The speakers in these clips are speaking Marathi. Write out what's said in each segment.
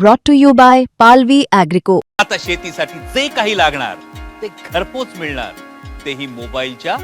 brought to you by Palvi Agrico. आता शेतीसाठी जे काही लागणार ते घरपोच मिळणार. तेही मोबाईलच्या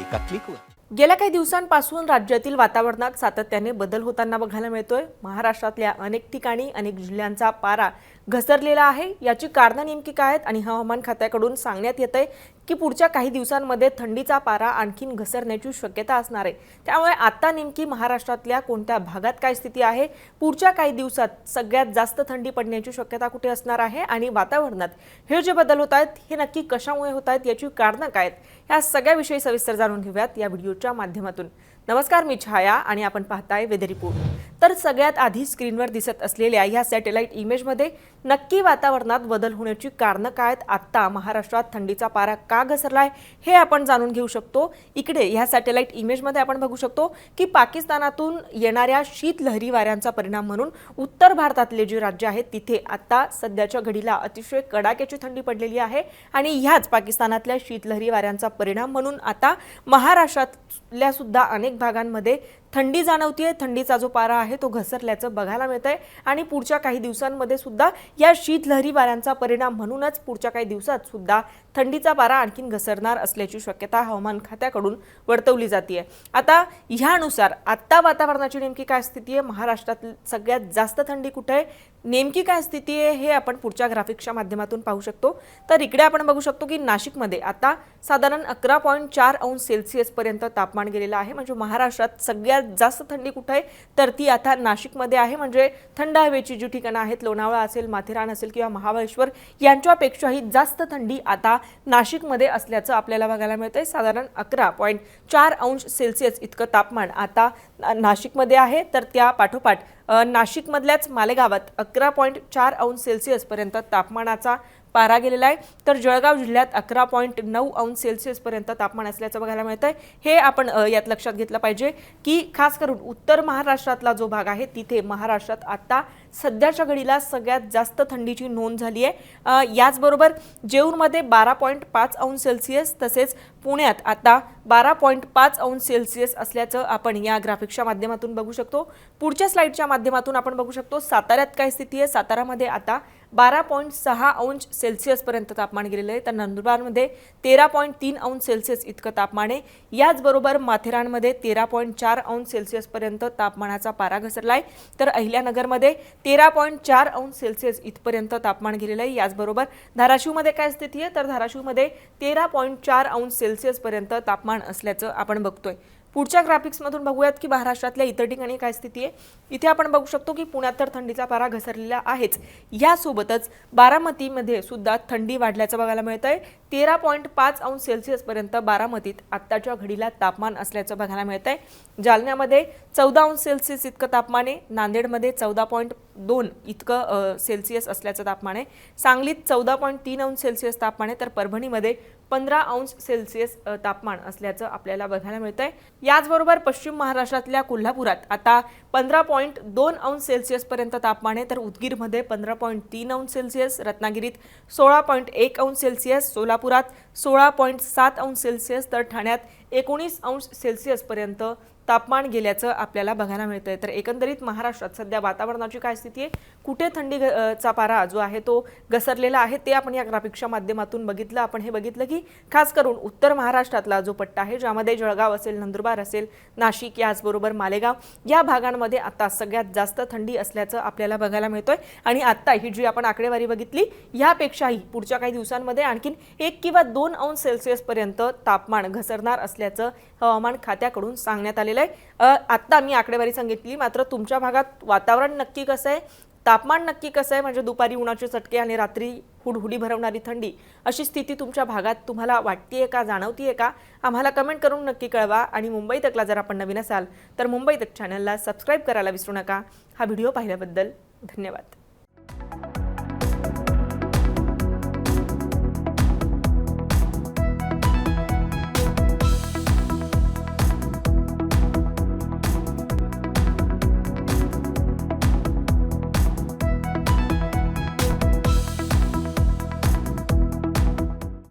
एका क्लिकवर गेल्या काही दिवसांपासून राज्यातील वातावरणात सातत्याने बदल होताना बघायला मिळतोय. महाराष्ट्रातल्या अनेक ठिकाणी अनेक जिल्ह्यांचा पारा घसरलेला आहे. याची कारणं नेमकी काय आहेत आणि हवामान खात्याकडून सांगण्यात येत आहे की पुढच्या काही दिवसांमध्ये थंडीचा पारा आणखीन घसरण्याची शक्यता असणार आहे. त्यामुळे आता नेमकी महाराष्ट्रातल्या कोणत्या भागात काय स्थिती आहे? पुढच्या काही दिवसात सगळ्यात जास्त थंडी पडण्याची शक्यता कुठे असणार आहे? आणि वातावरणात हे जे बदल होत आहेत. हे नक्की कशामुळे होत आहेत? याची कारणं काय आहेत? ह्या सगळ्याविषयी सविस्तर जाणून घेऊयात या व्हिडिओच्या माध्यमातून. नमस्कार मी छाया आणि आपण पाहताय वेदर रिपोर्ट. तर सगळ्यात आधी स्क्रीनवर दिसत असलेल्या ह्या सॅटेलाईट इमेजमध्ये नक्की वातावरणात बदल होण्याची कारणं काय आहेत? आत्ता महाराष्ट्रात थंडीचा पारा का घसरलाय? हे आपण जाणून घेऊ शकतो. इकडे ह्या सॅटेलाईट इमेजमध्ये आपण बघू शकतो की पाकिस्तानातून येणाऱ्या शीतलहरी वाऱ्यांचा परिणाम म्हणून उत्तर भारतातले जे राज्य आहेत तिथे आत्ता सध्याच्या घडीला अतिशय कडाक्याची थंडी पडलेली आहे आणि ह्याच पाकिस्तानातल्या शीतलहरी वाऱ्यांचा परिणाम म्हणून आता महाराष्ट्रातल्या सुद्धा अनेक भागांमध्ये थंडी जाणवतीये थंडीचा जो पारा आहे तो घसरल्याचं बघायला मिळत आहे आणि पुढच्या काही दिवसांमध्ये सुद्धा या शीतलहरी वाऱ्यांचा परिणाम म्हणूनच पुढच्या काही दिवसात सुद्धा थंडीचा पारा आणखीन घसरणार असल्याची शक्यता हवामान खात्याकडून वर्तवली जाते आता ह्यानुसार आत्ता वातावरणाची नेमकी काय स्थिती आहे? महाराष्ट्रात सगळ्यात जास्त थंडी कुठे आहे? नेमकी काय स्थिती आहे हे आपण पुढच्या ग्राफिक्सच्या माध्यमातून पाहू शकतो. तर इकडे आपण बघू शकतो की नाशिकमध्ये आता साधारण अकरा पॉईंट चार अंश सेल्सिअसपर्यंत तापमान गेलेलं आहे. म्हणजे महाराष्ट्रात सगळ्यात जास्त थंडी कुठं आहे? तर ती आता नाशिकमध्ये आहे. म्हणजे थंड हवेची जी ठिकाणं आहेत लोणावळा असेल माथेरान असेल किंवा महाबळेश्वर यांच्यापेक्षाही जास्त थंडी आता नाशिकमध्ये असल्याचं आपल्याला बघायला मिळतं आहे साधारण अकरा पॉईंट चार अंश सेल्सिअस इतकं तापमान आता ना- नाशिकमध्ये आहे. तर त्या पाठोपाठ नाशिकमधल्याच मालेगावात अकरा पॉईंट चार अंश सेल्सिअसपर्यंत तापमानाचा पारा गेलेला आहे. तर जळगाव जिल्ह्यात अकरा पॉईंट नऊ अंश सेल्सिअसपर्यंत तापमान असल्याचं बघायला मिळतं आहे हे आपण यात लक्षात घेतलं पाहिजे की खास करून उत्तर महाराष्ट्रातला जो भाग आहे तिथे महाराष्ट्रात आत्ता सध्याच्या घडीला सगळ्यात जास्त थंडीची नोंद झाली आहे याचबरोबर जेऊरमध्ये बारा पॉईंट पाच अंश सेल्सिअस तसेच पुण्यात आता बारा पॉईंट पाच अंश सेल्सिअस असल्याचं आपण या ग्राफिक्सच्या माध्यमातून बघू शकतो. पुढच्या स्लाईडच्या माध्यमातून आपण बघू शकतो. साताऱ्यात काय स्थिती आहे? सातारामध्ये आता बारा पॉईंट सहा अंश सेल्सिअसपर्यंत तापमान गेलेलं आहे. तर नंदुरबारमध्ये तेरा पॉईंट तीन अंश सेल्सिअस इतकं तापमान आहे. याचबरोबर माथेरानमध्ये तेरा पॉईंट चार अंश सेल्सिअसपर्यंत तापमानाचा पारा घसरला आहे. तर अहिल्यानगरमध्ये तेरा पॉईंट चार अंश सेल्सिअस इथपर्यंत तापमान गेलेलं आहे. याचबरोबर धाराशिवमध्ये काय स्थिती आहे? तर धाराशिवमध्ये तेरा पॉईंट चार अंश सेल्सिअसपर्यंत तापमान असल्याचं आपण बघतोय. पुढच्या ग्राफिक्समधून बघूयात की महाराष्ट्रातल्या इतर ठिकाणी काय स्थिती आहे. इथे आपण बघू शकतो की पुण्यात तर थंडीचा पारा घसरलेला आहेच. यासोबतच बारामतीमध्ये सुद्धा थंडी वाढल्याचं बघायला मिळत आहे तेरा पॉईंट पाच अंश सेल्सिअसपर्यंत बारामतीत आत्ताच्या घडीला तापमान असल्याचं बघायला मिळत आहे जालन्यामध्ये चौदा अंश सेल्सिअस इतकं तापमान आहे. नांदेडमध्ये चौदा पॉईंट दोन इतकं सेल्सिअस असल्याचं तापमान. आहे सांगलीत चौदा पॉईंट तीन अंश सेल्सिअस तापमान आहे तर परभणीमध्ये पंधरा अंश सेल्सिअस तापमान असल्याचं आपल्याला बघायला मिळतंय. याचबरोबर पश्चिम महाराष्ट्रातल्या कोल्हापुरात आता पंधरा पॉईंट दोन अंश सेल्सिअसपर्यंत तापमान आहे तर उदगीरमध्ये पंधरा पॉईंट तीन अंश सेल्सिअस रत्नागिरीत सोळा पॉईंट एक अंश सेल्सिअस सोलापुरात सोळा पॉईंट सात अंश सेल्सिअस तर ठाण्यात एकोणीस अंश सेल्सिअसपर्यंत तापमान गेल्याचं आपल्याला बघायला मिळतंय. तर एकंदरीत महाराष्ट्रात सध्या वातावरणाची काय स्थिती आहे? कुठे थंडी चा पारा जो आहे तो घसरलेला आहे? ते आपण या ग्राफिक्सच्या माध्यमातून बघितलं. आपण हे बघितलं की खास करून उत्तर महाराष्ट्रातला जो पट्टा आहे ज्यामध्ये जळगाव असेल नंदुरबार असेल नाशिक याचबरोबर मालेगाव या भागांमध्ये आता सगळ्यात जास्त थंडी असल्याचं आपल्याला बघायला मिळतोय. आणि आत्ता ही जी आपण आकडेवारी बघितली यापेक्षाही पुढच्या काही दिवसांमध्ये आणखीन एक किंवा दोन अंश सेल्सिअसपर्यंत तापमान घसरणार असल्याचं हवामान खात्याकडून सांगण्यात आले आलेलं आहे. आत्ता मी आकडेवारी सांगितली मात्र तुमच्या भागात वातावरण नक्की कसं आहे? तापमान नक्की कसं आहे? म्हणजे दुपारी उन्हाचे चटके आणि रात्री हुडहुडी भरवणारी थंडी अशी स्थिती तुमच्या भागात तुम्हाला वाटतीये का जाणवतीये का? आम्हाला कमेंट करून नक्की कळवा. आणि मुंबई तकला जर आपण नवीन असाल तर मुंबई तक चॅनलला सबस्क्राईब करायला विसरू नका. हा व्हिडिओ पाहिल्याबद्दल धन्यवाद.